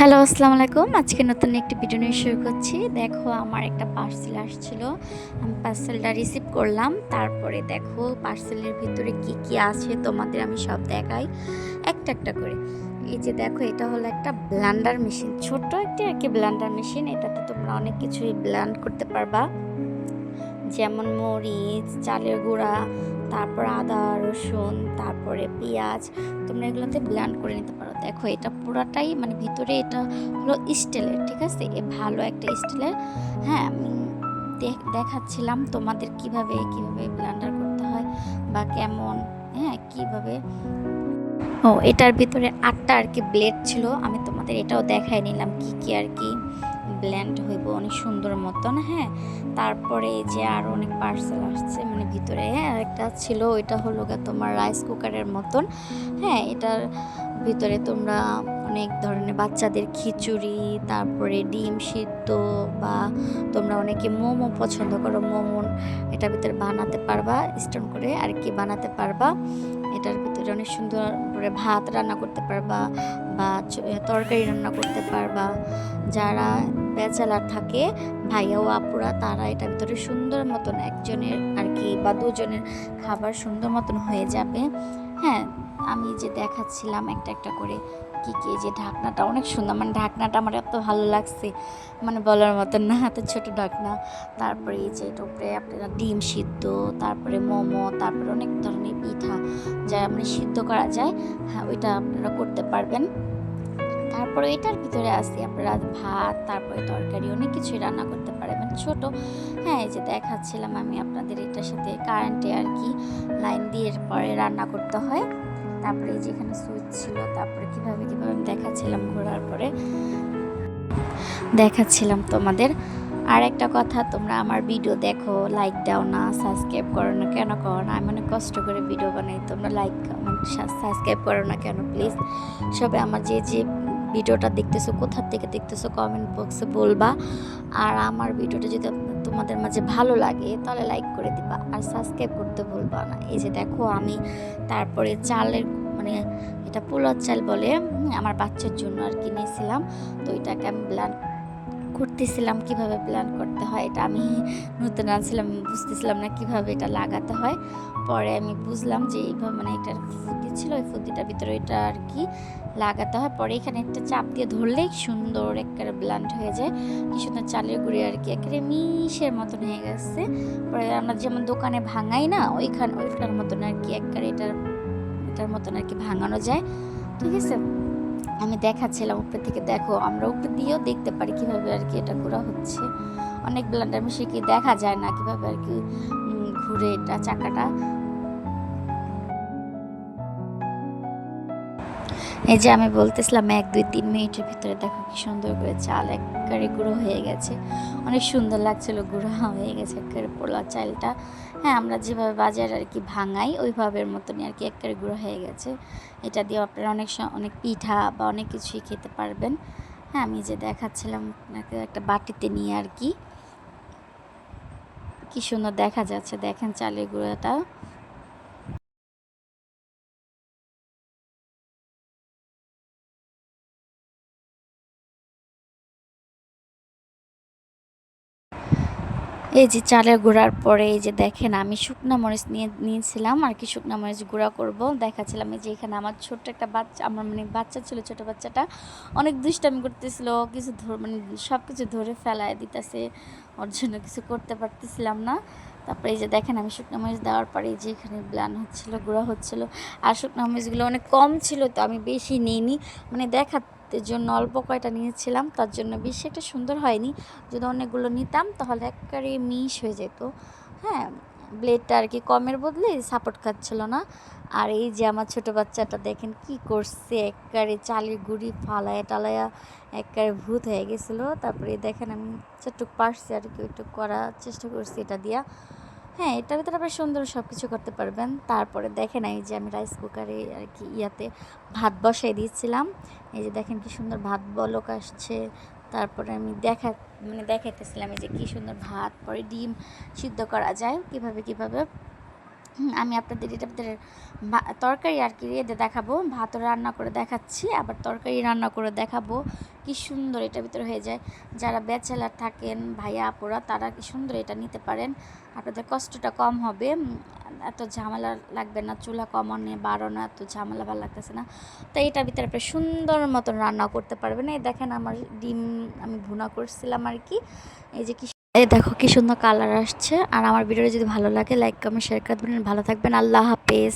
Hello, আসসালামু আলাইকুম। আজকে নতুন একটি ভিডিও নিয়ে শুরু করছি। দেখো, আমার একটা পার্সেল আসছিল। আমি পার্সেলটা রিসিভ করলাম। তারপরে দেখো পার্সেলের ভিতরে কি কি আছে তোমাদের আমি সব দেখাই। একটা একটা করে। এই যে দেখো, এটা হলো একটা ব্লান্ডার মেশিন ছোট্ট একটি আর কি ব্লান্ডার মেশিন এটাতে তোমরা অনেক কিছুই ব্লান্ড করতে পারবা। যেমন মরিচ, চালের গুঁড়া তারপর আদা, রসুন, তারপরে পেঁয়াজ, তোমরা এগুলোতে ব্লান্ড করে নিতে পারো। দেখো, এটা পুরাটাই মানে ভিতরে এটা হলো স্টিলের ঠিক আছে? এ ভালো একটা স্টিলের হ্যাঁ আমি দেখ- দেখাচ্ছিলাম তোমাদের কীভাবে কীভাবে ব্লান্ডার করতে হয় বা কেমন হ্যাঁ কীভাবে। ও, এটার ভিতরে আটটা আর কি ব্লেড ছিল, আমি তোমাদের এটাও দেখাই নিলাম কি কি আর কি। ব্ল্যান্ড হইব অনেক সুন্দর মতন হ্যাঁ? তারপরে এই যে আর অনেক পার্সেল আসছে মানে ভিতরে হ্যাঁ? একটা ছিল, ওইটা হলো তোমার রাইস কুকারের মতন হ্যাঁ? এটার ভিতরে তোমরা অনেক ধরনের বাচ্চাদের খিচুড়ি, তারপরে ডিম সিদ্ধ বা তোমরা অনেকে মোমো পছন্দ করো, মোমো এটার ভিতরে বানাতে পারবা, স্টোন করে আর কি বানাতে পারবা, এটার ভিতরে অনেক সুন্দর করে ভাত রান্না করতে পারবা বা তরকারি রান্না করতে পারবা যারা ব্যাচেলার থাকে, ভাইয়া ও আপুরা, তারা এটার ভিতরে সুন্দর মতন একজনের আর কি বা দুজনের খাবার সুন্দর মতন হয়ে যাবে। হ্যাঁ আমি যে দেখাচ্ছিলাম একটা একটা করে কি কি যে ঢাকনাটা, অনেক সুন্দর মানে ঢাকনাটা আমার এত ভালো লাগছে মানে বলার মতন না, এত ছোট ঢাকনা। তারপরে এই যে উপরে আপনারা ডিম সিদ্ধ, তারপরে মোমো, তারপরে অনেক ধরনের পিঠা যা মানে সিদ্ধ করা যায় হ্যাঁ ওইটা আপনারা করতে পারবেন। তারপরে এটার ভিতরে আছে আপনারা ভাত, তারপরে তরকারি, অনেক কিছুই রান্না করতে পারবেন। ছোট হ্যাঁ এই যে দেখাচ্ছিলাম আমি আপনাদের এটার সাথে কারেন্টে আর কি লাইন দিয়ে পরে রান্না করতে হয়। তারপরে এই যেখানে সুইচ ছিল, তারপরে কীভাবে কীভাবে আমি দেখাচ্ছিলাম ঘোরার পরে? দেখাচ্ছিলাম তোমাদের। আর একটা কথা, তোমরা আমার ভিডিও দেখো লাইক দাও না সাবস্ক্রাইব করো না কেন? করো না আমি অনেক কষ্ট করে ভিডিও বানাই, তোমরা লাইক সাবস্ক্রাইব করো না কেন? প্লিজ সবে আমার যে যে ভিডিওটা দেখতেছো, কোথা থেকে দেখতেছো কমেন্ট বক্সে বলবা। আর আমার ভিডিওটা যদি তোমাদের মাঝে ভালো লাগে, তাহলে লাইক করে দিবা, আর সাবস্ক্রাইব করতে ভুলবা না। এই যে দেখো, আমি তারপরে চালের মানে এটা পোলার চাল বলে আমার বাচ্চার জন্য আর কিনেছিলাম তো এটাকে আমি ব্লান করতেছিলাম, কীভাবে প্ল্যান করতে হয় এটা আমি নতুন আনছিলাম, বুঝতেছিলাম না কীভাবে এটা লাগাতে হয়। পরে আমি বুঝলাম যে এইভাবে মানে এটার ফুটি ছিল, ওই ফুটিটার ভিতরে এটা আর কি লাগাতে হয়। পরে এখানে একটা চাপ দিয়ে ধরলেই সুন্দর একেবারে ব্লান্ড হয়ে যায়। কি সুন্দর চালের গুঁড়ি আর কি, একেবারে মিশের মতন হয়ে গেছে। পরে আমরা যেমন দোকানে ভাঙাই না, ওইখান, ওইটার মতন আর কি একেবারে এটার এটার মতন আর কি ভাঙানো যায়। ঠিক আছে? আমি দেখাচ্ছিলাম উপর থেকে, দেখো, আমরা উপর দিয়েও দেখতে পারি কীভাবে আর কি এটা ঘোরা হচ্ছে। অনেক ব্লান্ডার মিশে কি দেখা যায় না কীভাবে আর কি ঘুরে এটা চাকাটা এই যে আমি বলতেছিলাম এক, দুই, তিন মিনিটের ভিতরে দেখো কি সুন্দর করে চাল একবারে গুঁড়ো হয়ে গেছে। অনেক সুন্দর লাগছিল, গুঁড়ো হয়ে গেছে একবারে পোলা চালটা। হ্যাঁ আমরা যেভাবে বাজার আর কি ভাঙাই, ওইভাবের মতনই আর কি একবারে গুঁড়ো হয়ে গেছে। এটা দিয়ে আপনারা অনেক অনেক পিঠা বা অনেক কিছুই খেতে পারবেন। হ্যাঁ আমি যে দেখাচ্ছিলাম আপনাকে একটা বাটিতে নিয়ে আর কি। কি সুন্দর দেখা যাচ্ছে, দেখেন চালের গুঁড়োটা। এই যে চালের গুঁড়ার পরে এই যে দেখেন, আমি শুকনা মরিচ নিয়ে, নিয়েছিলাম, আর কি শুকনা মরিচ গুঁড়া করব। দেখাচ্ছিলাম এই যে এখানে আমার ছোট্ট একটা বাচ্চা, আমার মানে বাচ্চা ছিল, ছোট বাচ্চাটা। অনেক দুষ্টামি করতেছিল, কিছু মানে সব কিছু ধরে ফেলায় দিতেছে, ওর জন্য কিছু করতে পারতেছিলাম না। তারপরে এই যে দেখেন, আমি শুকনো মরিচ দেওয়ার পরে এই যে এখানে ব্লান হচ্ছিল, গুঁড়া হচ্ছিল। আর শুকনো মরিচগুলো অনেক কম ছিল, তো আমি বেশি নিইনি। মানে দেখাতে জন্য অল্প কয়টা নিয়েছিলাম, তার জন্য বেশি একটা সুন্দর হয়নি। যদি অনেকগুলো নিতাম, তাহলে একবারে মিশ হয়ে যেত। হ্যাঁ ব্লেডটা আর কি কমের বদলে সাপোর্ট খাচ্ছিল না। আর এই যে আমার ছোট বাচ্চাটা দেখেন কি করছে, একবারে চালের গুঁড়ি ফালায় টালায়া, একবারে ভূত হয়ে গেছিল। তারপরে দেখেন আমি যতটুকু পারছি আর কি, ওইটুকু করার চেষ্টা করছি এটা দিয়া। হ্যাঁ এটার ভিতরে আবার সুন্দর সব কিছু করতে পারবেন। তারপরে দেখেন এই যে আমি রাইস কুকারে আর কি ইয়াতে ভাত বসাই দিয়েছিলাম। এই যে দেখেন কি সুন্দর ভাত বলক আসছে। তারপরে আমি দেখা মানে দেখাইতেছিলাম এই যে কি সুন্দর ভাত, পরে ডিম সিদ্ধ করা যায়। কীভাবে কীভাবে আমি আপনাদের এটা আপনাদের তরকারি আর কি দিয়ে দেখাবো। ভাত রান্না করে দেখাচ্ছি, আবার তরকারি রান্না করে দেখাবো। কি সুন্দর এটা ভিতরে হয়ে যায়। যারা ব্যাচেলার থাকেন, ভাইয়া, আপুরা, তারা কি সুন্দর এটা নিতে পারেন। আপনাদের কষ্টটা কম হবে। এত ঝামেলা লাগবে না, চুলা কমানো, বাড়ানো, এত ঝামেলা ভালো লাগতেছে না। তো এটার ভিতরে আপনি সুন্দর মতন রান্না করতে পারবেন। এই দেখেন আমার ডিম আমি ভুনা করছিলাম আর কি। এই যে কি এই দেখো কি সুন্দর কালার আসছে। আর আমার ভিডিওটা যদি ভালো লাগে লাইক কমেন্ট শেয়ার করে দেবেন। ভালো থাকবেন। আল্লাহ হাফেজ।